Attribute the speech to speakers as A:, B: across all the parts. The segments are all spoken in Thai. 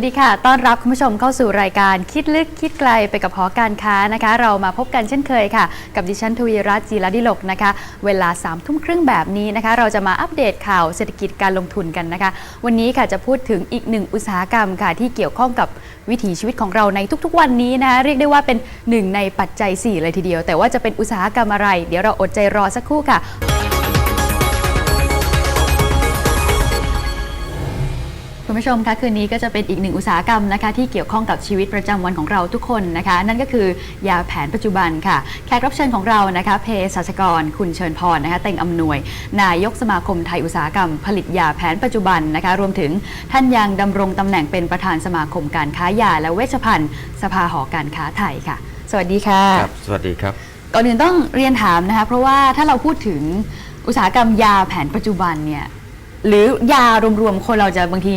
A: สวัสดีค่ะ ต้อนรับคุณผู้ชมเข้าสู่รายการคิดลึกคิดไกลไปกับหอการค้านะคะ เรามาพบกันเช่นเคยค่ะ กับดิฉันทวีรัตน์จีรดิลกนะคะ เวลา3ามทุ่มครึ่งแบบนี้นะคะ เราจะมาอัปเดตข่าวเศรษฐกิจการลงทุนกันนะคะ วันนี้ค่ะจะพูดถึงอีกหนึ่งอุตสาหกรรมค่ะ ที่เกี่ยวข้องกับวิถีชีวิตของเราในทุก ๆ วันนี้นะคะเรียกได้ว่าเป็นหนึ่งในปัจจัย 4 เลยทีเดียว แต่ว่าจะเป็นอุตสาหกรรมอะไร เดี๋ยวเราอดใจรอสักครู่ค่ะ คุณผู้ชมคะคืนนี้ก็จะเป็นอีกหนึ่งอุตสาหกรรมนะคะที่เกี่ยวข้องกับชีวิตประจำวันของเราทุกคนนะคะ นั่นก็คือยาแผนปัจจุบันค่ะแขกรับเชิญของเรานะคะเภสัชกร คุณเชิญพรนะคะเต็งอำนวย นายกสมาคมไทยอุตสาหกรรม ผลิตยาแผนปัจจุบันนะคะรวมถึงท่านยังดำรงตำแหน่งเป็นประธานสมาคมการค้ายาและเวชภัณฑ์ สภาหอการค้าไทยค่ะ สวัสดีค่ะ
B: ครับสวัสดีครับ
A: ก่อนอื่นต้องเรียนถามนะคะเพราะว่าถ้าเราพูดถึงอุตสาหกรรมยาแผนปัจจุบันเนี่ย หรือยารวมๆคนเราจะบางที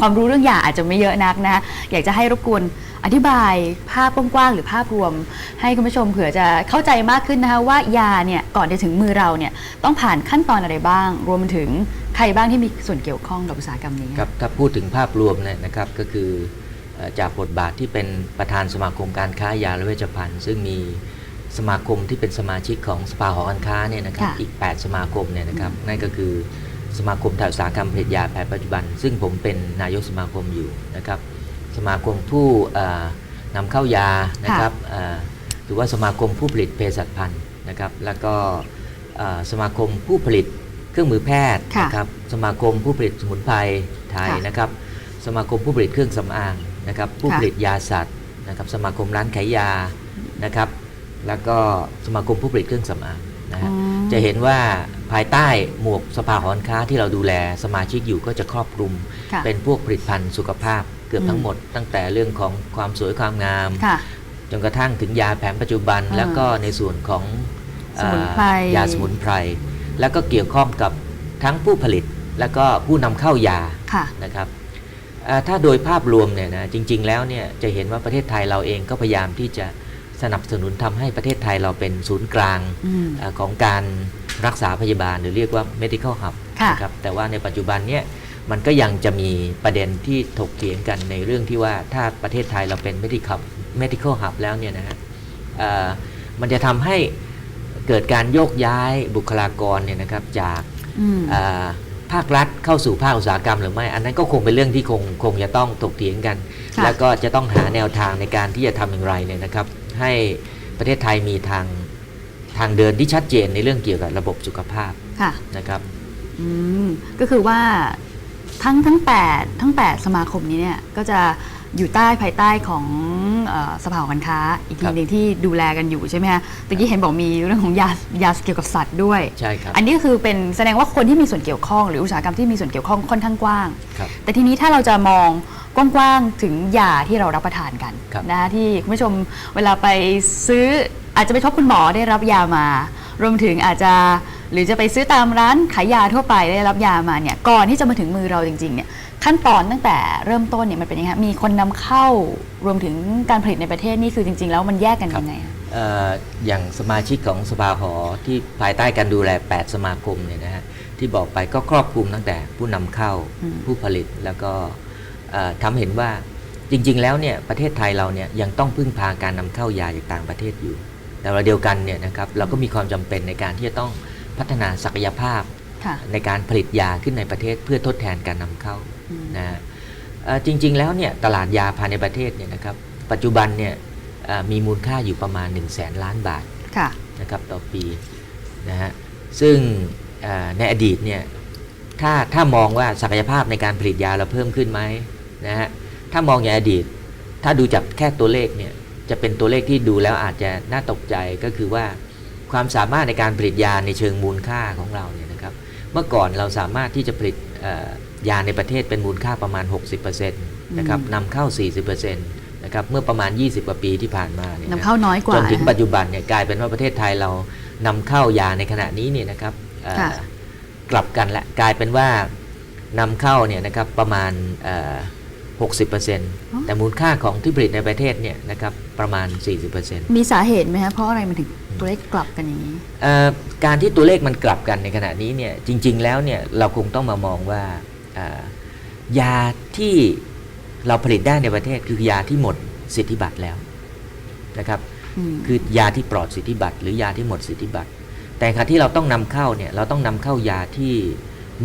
A: ความรู้เรื่องยาอาจจะไม่เยอะนักนะคะอยากจะให้รบกวนอธิบายภาพกว้างๆหรือภาพรวม ให้คุณผู้ชมเผื่อจะเข้าใจมากขึ้นนะคะว่ายาเนี่ยก่อนจะถึงมือเราเนี่ยต้องผ่านขั้นตอนอะไรบ้าง รวมถึงใครบ้างที่มีส่วนเกี่ยวข้องกับอุตสาหกรรมนี้
B: ครับถ้าพูดถึงภาพรวมเนี่ยนะครับก็คือเอ่อจากบทบาทที่เป็นประธานสมาคมการค้ายาและเวชภัณฑ์ ซึ่งมีสมาคมที่เป็นสมาชิกของสภาหอการค้าเนี่ยนะครับ
A: ค่ะ
B: อีก 8 สมาคมเนี่ยนะครับนั่นก็คือ สมาคมไทยอุตสาหกรรมผลิตยาแผนปัจจุบัน ซึ่งผมเป็นนายกสมาคมอยู่นะครับ สมาคมผู้เอ่อนำเข้ายานะครับเอ่อหรือว่าสมาคมผู้ผลิตเภสัชพันธุ์นะครับ แล้วก็เอ่อสมาคมผู้ผลิตเครื่องมือแพทย์
A: ค่ะ
B: นะครับ สมาคมผู้ผลิตสมุนไพรไทย
A: ค่ะ
B: นะครับ สมาคมผู้ผลิตเครื่องสำอางนะครับ ผู้
A: ค่ะ
B: ผลิตยาสัตว์นะครับ สมาคมร้านขายยานะครับ แล้วก็สมาคมผู้ผลิตเครื่องสำอาง นะฮะ
A: อืม
B: จะเห็นว่าภายใต้หมวกสภาหอการค้าที่เราดูแลสมาชิกอยู่ก็จะครอบคลุม
A: ค่ะ
B: เป็นพวกผลิตภัณฑ์สุขภาพเกือบ
A: อืม
B: ทั้งหมด ตั้งแต่เรื่องของความสวยความงาม
A: ค่ะ
B: จนกระทั่งถึงยาแผนปัจจุบัน
A: อ่า
B: แล้วก็ในส่วนของ
A: สมุนไพร
B: เอ่อยาสมุนไพร แล้วก็เกี่ยวข้องกับทั้งผู้ผลิตแล้วก็ผู้นำเข้ายา
A: ค่ะ
B: นะครับเอ่อถ้าโดยภาพรวมเนี่ยนะจริง ๆ แล้วเนี่ยจะเห็นว่าประเทศไทยเราเองก็พยายามที่จะ สนับสนุนทำให้ประเทศไทยเราเป็นศูนย์กลาง
A: อืม
B: เอ่อของการรักษาพยาบาลหรือเรียกว่า medical hub
A: ค่ะ
B: นะครับแต่ว่าในปัจจุบันเนี่ยมันก็ยังจะมีประเด็นที่ถกเถียงกันในเรื่องที่ว่าถ้าประเทศไทยเราเป็น medical medical hub แล้วเนี่ยนะฮะเอ่อมันจะทำให้เกิดการโยกย้ายบุคลากรเนี่ยนะครับจาก
A: อืม
B: เอ่อ ภาครัฐเข้าสู่ภาคอุตสาหกรรมหรือไม่ อันนั้นก็คงเป็นเรื่องที่คงคงจะต้องถกเถียงกัน
A: ค่ะ
B: แล้วก็จะต้องหาแนวทางในการที่จะทำอย่างไรเนี่ยนะครับ ให้ประเทศไทยมีทางทางเดินที่ชัดเจนในเรื่องเกี่ยวกับระบบสุขภาพ
A: ค่ะ
B: นะครับ
A: อืมก็คือว่าทั้งทั้ง 8 ทั้ง 8 สมาคมนี้เนี่ยก็จะอยู่ใต้ภายใต้ของเออ สภาหอการค้า อีกที
B: ครับ
A: หนึ่งที่ดูแลกันอยู่ใช่ไหมคะตะกี้เห็นบอกมีเรื่องของยายาเกี่ยวกับสัตว์ด้วย
B: ใช่ครับ
A: อันนี้ก็คือเป็นแสดงว่าคนที่มีส่วนเกี่ยวข้อง หรืออุตสาหกรรมที่มีส่วนเกี่ยวข้องค่อนข้างกว้าง
B: ครับ
A: แต่ทีนี้ถ้าเราจะมองกว้างๆถึงยาที่เรารับประทานกัน
B: ครับ
A: นะคะที่คุณผู้ชมเวลาไปซื้ออาจจะไปพบคุณหมอได้รับยามารวมถึงอาจจะหรือจะไปซื้อตามร้านขายยาทั่วไปได้รับยามาเนี่ยก่อนที่จะมาถึงมือเราจริงๆเนี่ย ขั้นตอนตั้งแต่เริ่มต้นเนี่ยมันเป็นยังไงคะมีคนนำเข้ารวมถึงการผลิตในประเทศนี่คือจริง ๆ แล้วมันแยกกันยังไงคะ
B: เอ่ออย่างสมาชิกของสภาหอที่ภายใต้การดูแล 8 สมาคมเนี่ยนะฮะที่บอกไปก็ครอบคลุมตั้งแต่ผู้นำเข้า
A: อืม
B: ผู้ผลิตแล้วก็เอ่อทำให้เห็นว่าจริง ๆ แล้วเนี่ยประเทศไทยเราเนี่ยยังต้องพึ่งพาการนำเข้ายาจากต่างประเทศอยู่ แต่เวลาเดียวกันเนี่ยนะครับเราก็มีความจำเป็นในการที่จะต้องพัฒนาศักยภาพ
A: ค่ะ
B: ในการผลิตยาขึ้นในประเทศเพื่อทดแทนการนำเข้า
A: อืม
B: นะฮะเอ่อจริง ๆ แล้วเนี่ยตลาดยาภายในประเทศเนี่ยนะครับปัจจุบันเนี่ยเอ่อมีมูลค่าอยู่ประมาณ 1 0 0 0 0แสนล้านบาท
A: ค่ะ
B: นะครับต่อปีนะฮะซึ่งเอ่อในอดีตเนี่ยถ้าถ้ามองว่าศักยภาพในการผลิตยาเราเพิ่มขึ้นไหมนะฮะถ้ามองอย่างอดีต ถ้าดูจากแค่ตัวเลขเนี่ยจะเป็นตัวเลขที่ดูแล้วอาจจะน่าตกใจก็คือว่าความสามารถในการผลิตยาในเชิงมูลค่าของเราเนี่ยนะครับ เมื่อก่อนเราสามารถที่จะผลิตเอ่อยาในประเทศเป็นมูลค่าประมาณ 60%นะครับ
A: อืม
B: นำเข้า 40%นะครับเมื่อประมาณ 20 กว่าปีที่ผ่านมาเนี่ยนะ
A: นำเข้าน้อยกว่า
B: จนถึง
A: นะคะ
B: ปัจจุบันเนี่ยกลายเป็นว่าประเทศไทยเรานำเข้ายาในขณะนี้เนี่ยนะครับเอ่อ
A: ค่ะ
B: กลับกันละกลายเป็นว่านำเข้าเนี่ยนะครับประมาณเอ่อ60%แต่มูลค่าของที่ผลิตในประเทศเนี่ยนะครับประมาณ 40%
A: มีสาเหตุไหมคะเพราะอะไรมันถึง ตัวเลขกลับกันอย่างนี้
B: เอ่อการที่ตัวเลขมันกลับกันในขณะนี้เนี่ยจริง ๆ แล้วเนี่ยเราคงต้องมามองว่าเอ่อยาที่เราผลิตได้ในประเทศคือยาที่หมดสิทธิบัตรแล้วนะครับ
A: ม
B: คือยาที่ปลอดสิทธิบัตรหรือยาที่หมดสิทธิบัตร แต่ค่ะที่เราต้องนำเข้าเนี่ยเราต้องนำเข้ายาที่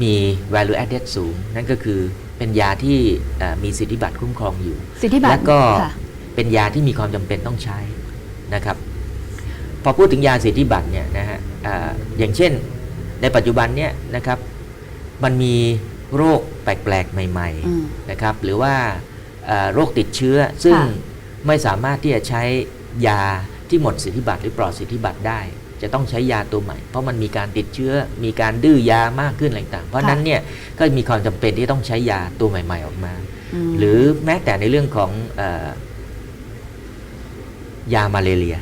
B: มี value added สูง นั่นก็คือเป็นยาที่เอ่อมีสิทธิบัตรคุ้มครองอยู่
A: สิทธิบัตร
B: แล้วก็
A: ค่ะ
B: เป็นยาที่มีความจำเป็นต้องใช้นะครับ พอพูดถึงยาสิทธิบัตรเนี่ยนะฮะอ่าอย่างเช่นในปัจจุบันเนี่ยนะครับมันมีโรคแปลกๆ ใหม่
A: อืม
B: ๆนะครับหรือว่าเอ่อโรคติดเชื้อซึ่ง
A: ค่ะ
B: ไม่สามารถที่จะใช้ยาที่หมดสิทธิบัตรหรือปลอดสิทธิบัตรได้ จะต้องใช้ยาตัวใหม่ เพราะมันมีการติดเชื้อมีการดื้อยามากขึ้นอะไรต่างๆเพราะฉะนั้นเนี่ยก็มีความจำเป็นที่ต้องใช้ยาตัวใหม่ ๆ ออกมา
A: ม
B: หรือแม้แต่ในเรื่องของเออยามาเลเรีย
A: ม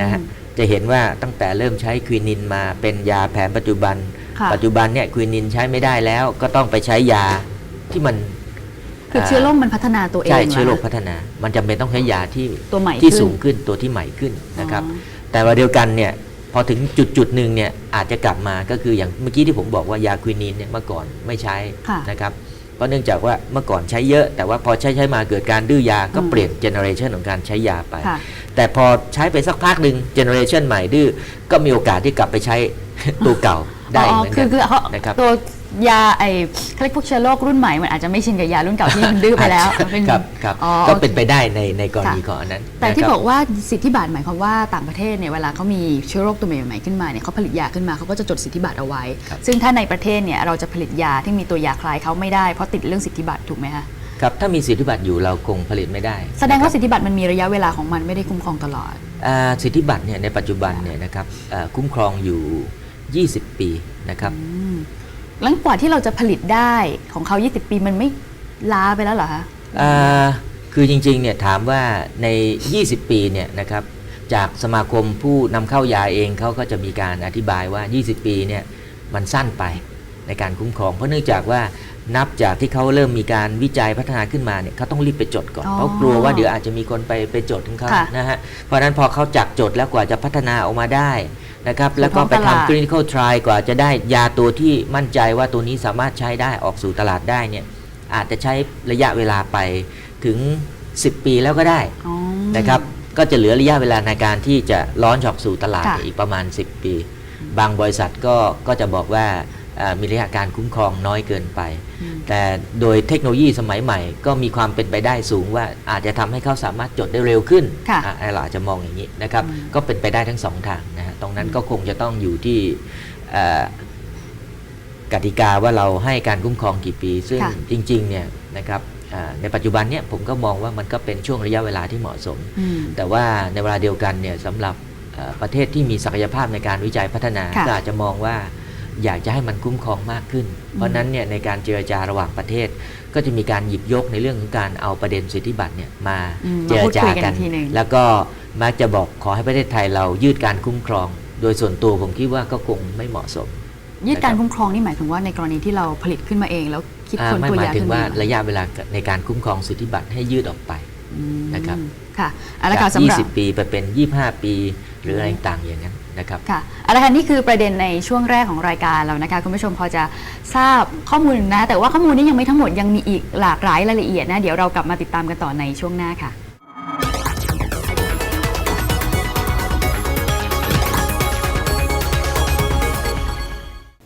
B: นะฮะจะเห็นว่าตั้งแต่เริ่มใช้ควินินมาเป็นยาแผนปัจจุบัน
A: ค่ะ
B: ปัจจุบันเนี่ยควินินใช้ไม่ได้แล้วก็ต้องไปใช้ยาที่มัน
A: คือเชื้อโรคมันพัฒนาตัวเอง
B: ใช่
A: ห
B: เชื้อโรค
A: คะ
B: พัฒนา มันจำเป็นต้องใช้ยาที่
A: ตัวใหม่
B: ที่
A: ขึ้น
B: สูงขึ้นตัวที่ใหม่ขึ้นนะครับ
A: อ๋อ
B: แต่ว่าเดียวกันเนี่ยพอถึงจุดจุดหนึ่งเนี่ยอาจจะกลับมาก็คืออย่างเมื่อกี้ที่ผมบอกว่ายาควินินเนี่ยเมื่อก่อนไม่ใช้
A: ค่ะ
B: นะครับ เพราะเนื่องจากว่าเมื่อก่อนใช้เยอะ แต่ว่าพอใช้ใช้มาเกิดการดื้อยาก็
A: อืม
B: เปลี่ยนเจเนอเรชันของการใช้ยาไป
A: ค่ะ
B: แต่พอใช้ไปสักพักหนึ่งเจเนอเรชันใหม่ดื้อก็มีโอกาสที่กลับไปใช้ตัวเก่าได้เหมือน
A: คื
B: กั
A: อนคือเขา
B: นะครับ
A: ตัว ยาไอ้เขาเรียกพวกเชื้อโรครุ่นใหม่มันอาจจะไม่ชินกับยารุ่นเก่าที่มันดื้อไปแล้วเป็น
B: ครับครับ
A: อ๋อ
B: ก็
A: โอค
B: เป็นไปได้ในในกรณี
A: ค่ะ
B: ของอันนั้น
A: แต่ที่
B: นะครับ
A: บอกว่าสิทธิบัตรหมายความว่าต่างประเทศเนี่ยเวลาเขามีเชื้อโรคตัวใหม่ๆขึ้นมาเนี่ยเขาผลิตยาขึ้นมาเขาก็จะจดสิทธิบัตรเอาไว้
B: ครับ
A: ซึ่งถ้าในประเทศเนี่ยเราจะผลิตยาที่มีตัวยาคล้ายเขาไม่ได้เพราะติดเรื่องสิทธิบัตรถูกไหมคะ
B: ครับถ้ามีสิทธิบัตรอยู่เราคงผลิตไม่ได้
A: แสดงว่า
B: นะครับ
A: สิทธิบัตรมันมีระยะเวลาของมันไม่ได้คุ้มครองตลอด
B: อ่าสิทธิบัตรเนี่ยในปัจจุบันเนี่ยนะครับอ่าคุ้มครองอยู่ 20 ปีนะครับ
A: อืม แล้วกว่าที่เราจะผลิตได้ของเขา20 ปีมันไม่ล้าไปแล้วเหรอคะ
B: อ่าคือจริงๆเนี่ยถามว่าใน 20 ปีเนี่ยนะครับจากสมาคมผู้นำเข้ายาเองเขาก็จะมีการอธิบายว่า 20 ปีเนี่ยมันสั้นไปในการคุ้มครอง เพราะเนื่องจากว่า นับจากที่เขาเริ่มมีการวิจัยพัฒนาขึ้นมาเนี่ยเขาต้องรีบไปจดก่อน
A: อ๋อ
B: เขากลัวว่าเดี๋ยวอาจจะมีคนไปไปจดของเขา
A: ค่ะ
B: นะฮะเพราะฉะนั้นพอเขาจักจดแล้วกว่าจะพัฒนาออกมาได้นะครับ
A: สู่
B: แล้วก็ไป
A: ท้องตลาด
B: ทำ clinical trial กว่าจะได้ยาตัวที่มั่นใจว่าตัวนี้สามารถใช้ได้ออกสู่ตลาดได้เนี่ยอาจจะใช้ระยะเวลาไปถึง 10 ปีแล้วก็ได้
A: อ๋อ
B: นะครับก็จะเหลือระยะเวลาในการที่จะล้อนออกสู่ตลาด
A: ค่ะ
B: อีกประมาณ 10 ปี บางบริษัทก็ก็จะบอกว่าเอ่อ มีระยะการคุ้มครองน้อยเกินไป
A: อืม
B: แต่โดยเทคโนโลยีสมัยใหม่ ก็มีความเป็นไปได้สูงว่าอาจจะทำให้เขาสามารถจดได้เร็วขึ้น
A: ค่ะ
B: อะเราอาจจะมองอย่างนี้นะครับ
A: อืม
B: ก็เป็นไปได้ทั้งสองทางนะฮะตรงนั้นก็คงจะต้องอยู่ที่เอ่อกติกาว่าเราให้การคุ้มครองกี่ปี ซึ่ง
A: ค่ะ
B: จริงๆเนี่ยนะครับอ่าในปัจจุบันเนี่ยผมก็มองว่ามันก็เป็นช่วงระยะเวลาที่เหมาะสม
A: อืม
B: แต่ว่าในเวลาเดียวกันเนี่ยสำหรับเอ่อประเทศที่มีศักยภาพในการวิจัยพัฒนา
A: ค่ะ
B: ก็อาจจะมองว่า อยากจะให้มันคุ้มครองมากขึ้น เพราะฉะนั้นเนี่ยในการเจรจาระหว่างประเทศ ก็จะมีการหยิบยกในเรื่องของการเอาประเด็นสิทธิบัตรเนี่ยมา
A: อืม
B: เจรจา
A: มาพูดคุยกั
B: กันน
A: อีกทีหนึ่ง
B: แล้วก็มักจะบอกขอให้ประเทศไทยเรายืดการคุ้มครอง โดยส่วนตัวผมคิดว่าก็คงไม่เหมาะสม
A: ยืดการ
B: นะครับ
A: คุ้มครองนี่หมายถึงว่าในกรณีที่เราผลิตขึ้นมาเองแล้วคิด
B: อ่า
A: ค้น
B: ไม่
A: ตัว
B: หมาย
A: ยา
B: ถึ
A: ขึ้
B: ง
A: น
B: ว่า
A: มา
B: ระยะเวลาในการคุ้มครองสิทธิบัตรให้ยืดออกไป
A: อืม
B: นะครับ
A: ค่ะเอาละ
B: จา
A: ค่ะ
B: ก
A: สำหรับ
B: 20 ปีไปเป็น 25 ปี หรืออะไรต่างๆอย่างนั้น นะครับ
A: ค่ะเอาละค่ะนี่คือประเด็นในช่วงแรกของรายการเรานะคะคุณผู้ชมพอจะทราบข้อมูลนะ แต่ว่าข้อมูลนี้ยังไม่ทั้งหมดยังมีอีกหลากหลายรายละเอียดนะเดี๋ยวเรากลับมาติดตามกันต่อในช่วงหน้าค่ะ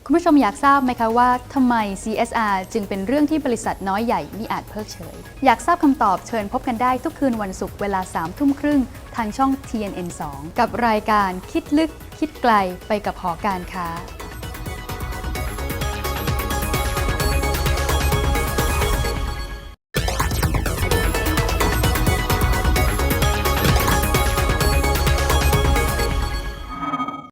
A: คุณผู้ชมอยากทราบไหมคะว่าทำไม CSR จึงเป็นเรื่องที่บริษัทน้อยใหญ่มิอาจเพิกเฉย อยากทราบคำตอบเชิญพบกันได้ทุกคืนวันศุกร์เวลา3ทุ่มครึ่ง ทางช่อง TNN 2 กับรายการคิดลึกคิดไกลไปกับหอการค้า